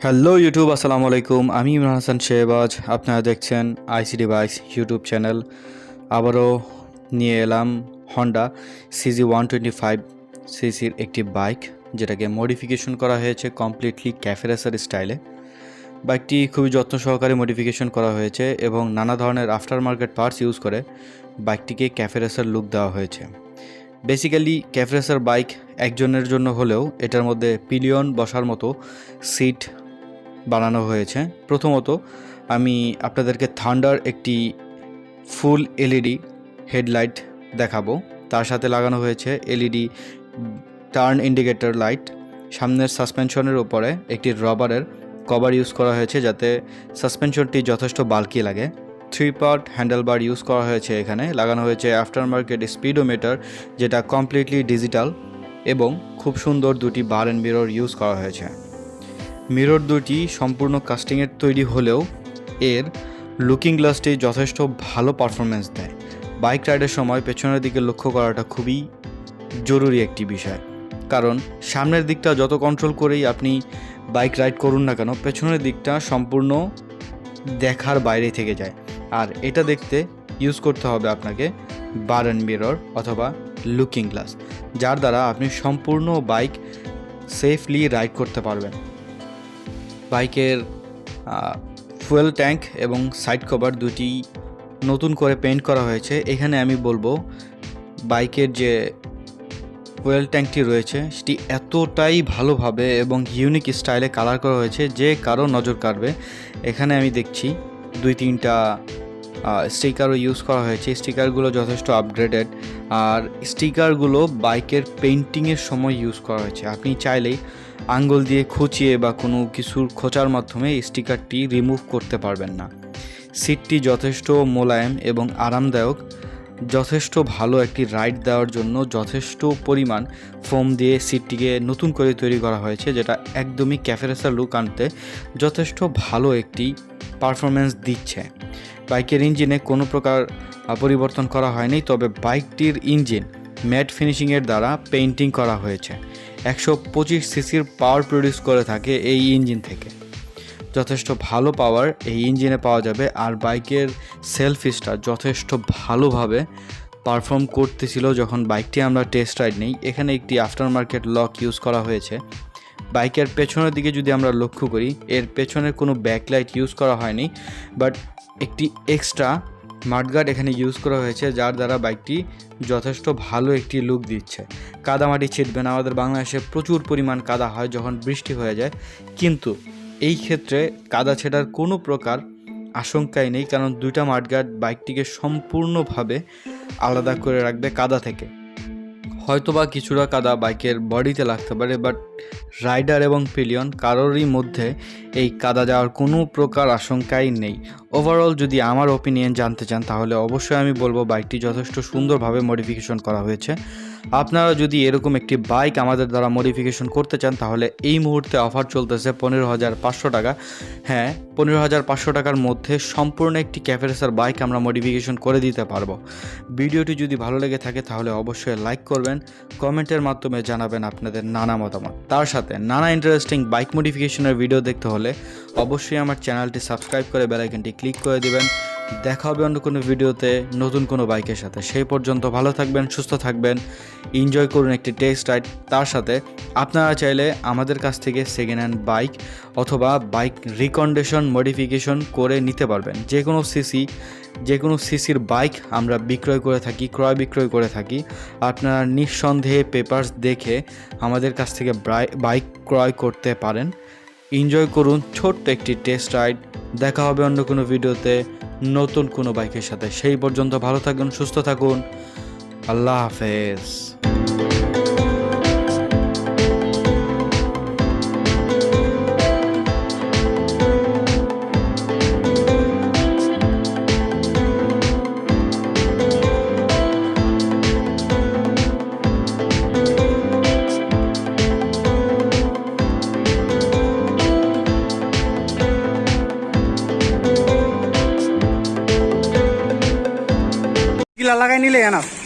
Hello YouTube আসসালামু আলাইকুম আমি ইমরান হাসান শেহবাজ আপনারা দেখছেন আইসিডি বাইস ইউটিউব চ্যানেল আবারও নিয়ে এলাম Honda CG one twenty five সিসির একটি বাইক যেটাকে মডিফিকেশন করা হয়েছে কমপ্লিটলি ক্যাফেরেসার স্টাইলে বাইকটি খুবই যত্ন সহকারে মডিফিকেশন করা হয়েছে এবং নানা ধরনের আফটার মার্কেট পার্টস ইউজ করে বাইকটিকে ক্যাফেরেসার লুক দেওয়া হয়েছে বেসিক্যালি ক্যাফরেসার বাইক একজনের জন্য হলেও এটার মধ্যে পিলিয়ন বসার মতো সিট বানানো হয়েছে। প্রথমত, আমি আপনাদেরকে থান্ডার একটি ফুল এলইডি হেডলাইট দেখাবো। তার সাথে লাগানো হয়েছে এলইডি টার্ন ইন্ডিকেটর লাইট। সামনের সাসপেনশনের উপরে একটি রবারের কভার ইউজ করা হয়েছে যাতে সাসপেনশনটি যথেষ্ট বাল্কি লাগে। থ্রি পার্ট হ্যান্ডেলবার ইউজ করা হয়েছে এখানে। লাগানো হয়েছে আফটার মার্কেট স্পিডোমিটার যেটা কমপ্লিটলি ডিজিটাল এবং খুব সুন্দর দুটি বার অ্যান্ড মিরর ইউজ করা হয়েছে। মিরর দুটি সম্পূর্ণ কাস্টিংয়ের তৈরি হলেও এর লুকিং গ্লাসটি যথেষ্ট ভালো পারফরমেন্স দেয়। বাইক রাইডের সময় পেছনের দিকে লক্ষ্য করাটা খুবই জরুরি একটি বিষয়। কারণ সামনের দিকটা যত কন্ট্রোল করেই আপনি বাইক রাইড করুন না কেন, পেছনের দিকটা সম্পূর্ণ দেখার বাইরে থেকে যায়। আর এটা দেখতে ইউজ করতে হবে আপনাকে বার অ্যান্ড মিরর অথবা লুকিং গ্লাস যার দ্বারা আপনি সম্পূর্ণ বাইক সেফলি রাইড করতে পারবেন। বাইকের ফুয়েল ট্যাঙ্ক এবং সাইড কভার দুটি নতুন করে পেন্ট করা হয়েছে। এখানে আমি বলব, বাইকের যে ফুয়েল ট্যাঙ্কটি রয়েছে, সেটি এতটাই ভালোভাবে এবং ইউনিক স্টাইলে কালার করা হয়েছে যে কারও নজর কাড়বে। এখানে আমি দেখছি, দুই তিনটা স্টিকারও ইউজ করা হয়েছে। স্টিকারগুলো যথেষ্ট আপগ্রেডেড আর স্টিকারগুলো বাইকের পেন্টিংয়ের সময় ইউজ করা হয়েছে। আপনি চাইলেই আঙ্গুল দিয়ে খুঁচিয়ে বা কোনো কিছুর খোঁচার মাধ্যমে স্টিকারটি রিমুভ করতে পারবেন না। সিটটি যথেষ্ট মোলায়েম এবং আরামদায়ক, যথেষ্ট ভালো একটি রাইড দেওয়ার জন্য যথেষ্ট পরিমাণ ফোম দিয়ে সিটটিকে নতুন করে তৈরি করা হয়েছে, যেটা একদমই ক্যাফেরেসার লুক আনতে যথেষ্ট ভালো একটি পারফরমেন্স দিচ্ছে। বাইকের ইঞ্জিনে কোনো প্রকার পরিবর্তন করা হয়নি, তবে বাইকটির ইঞ্জিন ম্যাট ফিনিশিংয়ের দ্বারা পেইন্টিং করা হয়েছে। একশো পঁচিশ সিসির পাওয়ার প্রডিউস করে থাকে এই ইঞ্জিন থেকে। যথেষ্ট ভালো পাওয়ার এই ইঞ্জিনে পাওয়া যাবে আর বাইকের সেলফ স্টার যথেষ্ট ভালোভাবে পারফর্ম করতেছিল যখন বাইকটি আমরা টেস্ট রাইড নেই। এখানে একটি আফটার মার্কেট লক ইউজ করা হয়েছে। বাইকের পেছনের দিকে যদি আমরা লক্ষ্য করি, এর পেছনের কোনো ব্যাকলাইট ইউজ করা হয়নি বাট একটি এক্সট্রা মাঠগার্ড এখানে ইউজ করা হয়েছে, যার দ্বারা বাইকটি যথেষ্ট ভালো একটি লুক দিচ্ছে। কাদামাটি ছিটবে না। আমাদের বাংলাদেশে প্রচুর পরিমাণ কাদা হয় যখন বৃষ্টি হয়ে যায়। কিন্তু এই ক্ষেত্রে কাদা ছেটার কোনো প্রকার আশঙ্কাই নেই, কারণ দুইটা মাঠগার্ড বাইকটিকে সম্পূর্ণভাবে আলাদা করে রাখবে কাদা থেকে। হয়তোবা কিছুটা কাদা বাইকের বডিতে লাগতে পারে বাট রাইডার এবং পিলিয়ন কারোরই মধ্যে এই কাদা যাওয়ার কোনো প্রকার আশঙ্কাই নেই। ওভারঅল যদি আমার ওপিনিয়ন জানতে চান, তাহলে অবশ্যই আমি বলব বাইকটি যথেষ্ট সুন্দরভাবে মডিফিকেশন করা হয়েছে। আপনারা যদি এরকম একটি বাইক আমাদের দ্বারা মডিফিকেশন করতে চান, তাহলে এই মুহূর্তে অফার চলতেছে পনেরো হাজার পাঁচশো টাকা। হ্যাঁ পনেরো হাজার পাঁচশো টাকার মধ্যে সম্পূর্ণ একটি ক্যাফেরেসার বাইক আমরা মডিফিকেশন করে দিতে পারব। ভিডিওটি যদি ভালো লেগে থাকে, তাহলে অবশ্যই লাইক করবেন, কমেন্টের মাধ্যমে জানাবেন আপনাদের নানা মতামত। তার সাথে নানা ইন্টারেস্টিং বাইক মডিফিকেশনের ভিডিও দেখতে হলে অবশ্যই আমার চ্যানেলটি সাবস্ক্রাইব করে বেলাইকনটি ক্লিক করে দিবেন। দেখা হবে অন্য কোনো ভিডিওতে, নতুন কোনো বাইকের সাথে। সেই পর্যন্ত ভালো থাকবেন, সুস্থ থাকবেন এনজয় করুন একটি টেস্ট রাইড তার সাথে আপনারা চাইলে আমাদের কাছ থেকে সেকেন্ড হ্যান্ড বাইক অথবা বাইক রিকন্ডিশন মডিফিকেশন করে নিতে পারবেন। যে কোনো সিসি যে কোনো সিসির বাইক আমরা বিক্রয় করে থাকি, ক্রয় বিক্রয় করে থাকি। আপনারা নিঃসন্দেহে পেপারস দেখে আমাদের কাছ থেকে বাইক ক্রয় করতে পারেন। এনজয় করুন ছোট্ট একটি টেস্ট রাইড দেখা হবে অন্য কোনো ভিডিওতে। নতুন কোনো বাইকের সাথে সেই পর্যন্ত ভালো থাকুন সুস্থ থাকুন। আল্লাহ হাফেজ। লাগাই নিলে এনাফ।